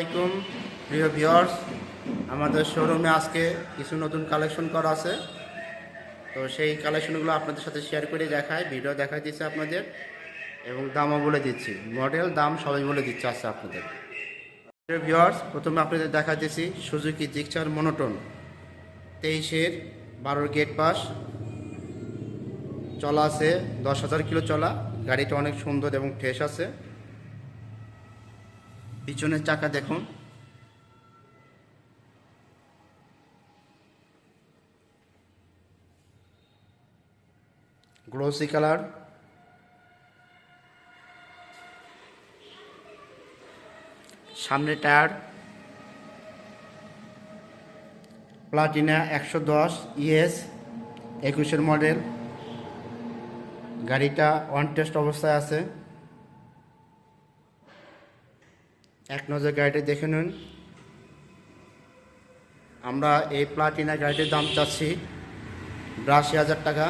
আসসালামাইকুম প্রিয় ভিউয়ার্স আমাদের শোরুমে আজকে কিছু নতুন কালেকশন করা আছে। তো সেই কালেকশনগুলো আপনাদের সাথে শেয়ার করে দেখায় ভিডিও দেখাই দিচ্ছে আপনাদের এবং দামও বলে দিচ্ছি। মডেল দাম সবাই বলে দিচ্ছে আজকে আপনাদের। প্রিয় ভিউয়ার্স প্রথমে আপনাদের দেখা দিচ্ছি সুজুকি জিক্সার মনোটন তেইশের বারোর গেট পাস চলা আছে দশ হাজার কিলো চলা, গাড়িটা অনেক সুন্দর এবং ফ্রেশ আছে। পিছনের চাকা দেখুন। Glossy colour. সামনে টায়ার। প্লাটিনা একশো দশ ইএস, একুশের মডেল। গাড়িটা ওয়ান টেস্ট অবস্থায় আছে। এক নজর গাড়িটি দেখে নিন। আমরা এই প্লাটিনা গাড়িটির দাম চাচ্ছি বিরাশি হাজার টাকা।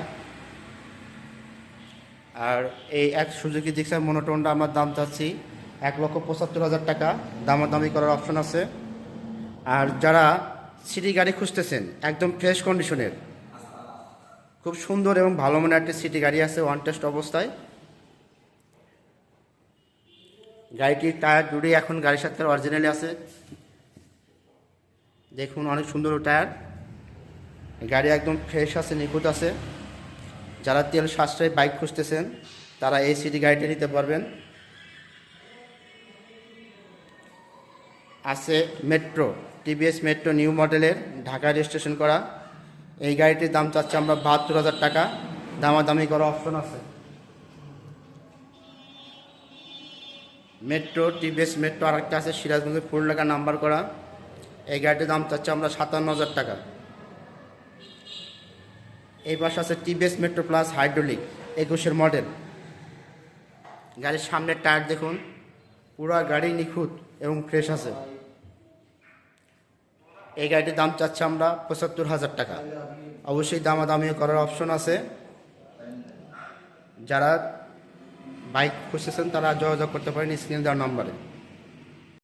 আর এই এক সুজুকি জিক্সার মনোটনটা আমার দাম চাচ্ছি এক লক্ষ পঁচাত্তর হাজার টাকা। দামাদামি করার অপশন আছে। আর যারা সিটি গাড়ি খুঁজতেছেন, একদম ফ্রেশ কন্ডিশনের, খুব সুন্দর এবং ভালো মানের একটি সিটি গাড়ি আছে, ওয়ান টেস্ট অবস্থায়। গাড়িটির টায়ার দুটোই এখন গাড়ির সাথে অরিজিনালি আছে। দেখুন, অনেক সুন্দর টায়ার। গাড়ি একদম ফ্রেশ আছে, নিখুঁত আছে। যারা তেল সাশ্রয়ী বাইক খুঁজতেছেন, তারা এই সিটি গাড়িটা নিতে পারবেন। আছে মেট্রো টিভিএস মেট্রো নিউ মডেলের ঢাকা রেজিস্ট্রেশন করা। এই গাড়িটির দাম চাচ্ছে আমরা বাহাত্তর হাজার টাকা। দামাদামি করা অপশন আছে। মেট্রো, টিভিএস মেট্রো আরেকটা আছে, সিরাজগঞ্জের ফুল টাকা নাম্বার করা। এই গাড়িটির দাম চাচ্ছে আমরা সাতান্ন হাজার টাকা। এই পাশে আছে টিভিএস মেট্রো প্লাস হাইড্রোলিক, একুশের মডেল। গাড়ির সামনের টায়ার দেখুন, পুরো গাড়ি নিখুঁত এবং ফ্রেশ আছে। এই গাড়িটির দাম চাচ্ছে আমরা পঁচাত্তর হাজার টাকা। অবশ্যই দামাদামিও করার অপশন আছে। যারা বাইক খুঁজতেছেন তারা যোগাযোগ করতে পারেন স্ক্রিনে দেওয়ার নম্বরে।